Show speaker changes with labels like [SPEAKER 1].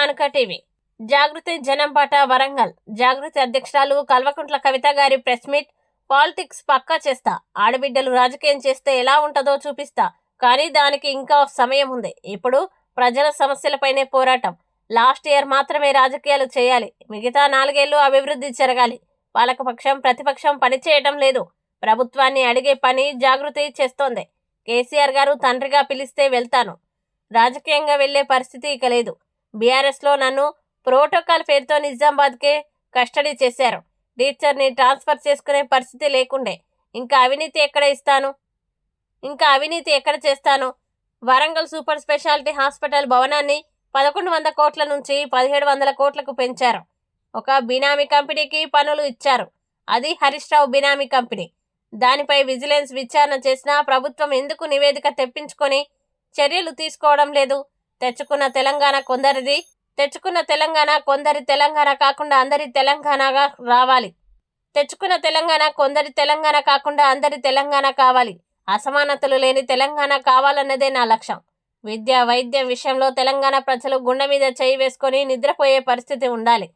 [SPEAKER 1] కానుక టీవీ జాగృతి జనంపాట వరంగల్. జాగృతి అధ్యక్షురాలు కల్వకుంట్ల కవిత గారి ప్రెస్ మీట్. పాలిటిక్స్ పక్కా చేస్తా. ఆడబిడ్డలు రాజకీయం చేస్తే ఎలా ఉంటుందో చూపిస్తా. కానీ దానికి ఇంకా సమయం ఉంది. ఇప్పుడు ప్రజల సమస్యలపైనే పోరాటం. లాస్ట్ ఇయర్ మాత్రమే రాజకీయాలు చేయాలి. మిగతా నాలుగేళ్ళు అభివృద్ధి జరగాలి. పాలకపక్షం ప్రతిపక్షం పనిచేయటం లేదు. ప్రభుత్వాన్ని అడిగే పని జాగృతి చేస్తోంది. కేసీఆర్ గారు తండ్రిగా పిలిస్తే వెళ్తాను. రాజకీయంగా వెళ్ళే పరిస్థితి ఇక లేదు. బీఆర్ఎస్లో నన్ను ప్రోటోకాల్ పేరుతో నిజామాబాద్కే కస్టడీ చేశారు. టీచర్ని ట్రాన్స్ఫర్ చేసుకునే పరిస్థితి లేకుండే. ఇంకా అవినీతి ఎక్కడ ఇస్తాను? ఇంకా అవినీతి ఎక్కడ చేస్తాను? వరంగల్ సూపర్ స్పెషాలిటీ హాస్పిటల్ భవనాన్ని పదకొండు వందల కోట్ల నుంచి పదిహేడు వందల కోట్లకు పెంచారు. ఒక బినామీ కంపెనీకి పనులు ఇచ్చారు. అది హరీష్ రావు బినామీ కంపెనీ. దానిపై విజిలెన్స్ విచారణ చేసినా ప్రభుత్వం ఎందుకు నివేదిక తెప్పించుకొని చర్యలు తీసుకోవడం లేదు? తెచ్చుకున్న తెలంగాణ కొందరిది తెచ్చుకున్న తెలంగాణ కొందరి తెలంగాణ కాకుండా అందరి తెలంగాణగా రావాలి. తెచ్చుకున్న తెలంగాణ కొందరి తెలంగాణ కాకుండా అందరి తెలంగాణ కావాలి. అసమానతలు లేని తెలంగాణ కావాలన్నదే నా లక్ష్యం. విద్య వైద్యం విషయంలో తెలంగాణ ప్రజలు గుండె మీద చేయి వేసుకొని నిద్రపోయే పరిస్థితి ఉండాలి.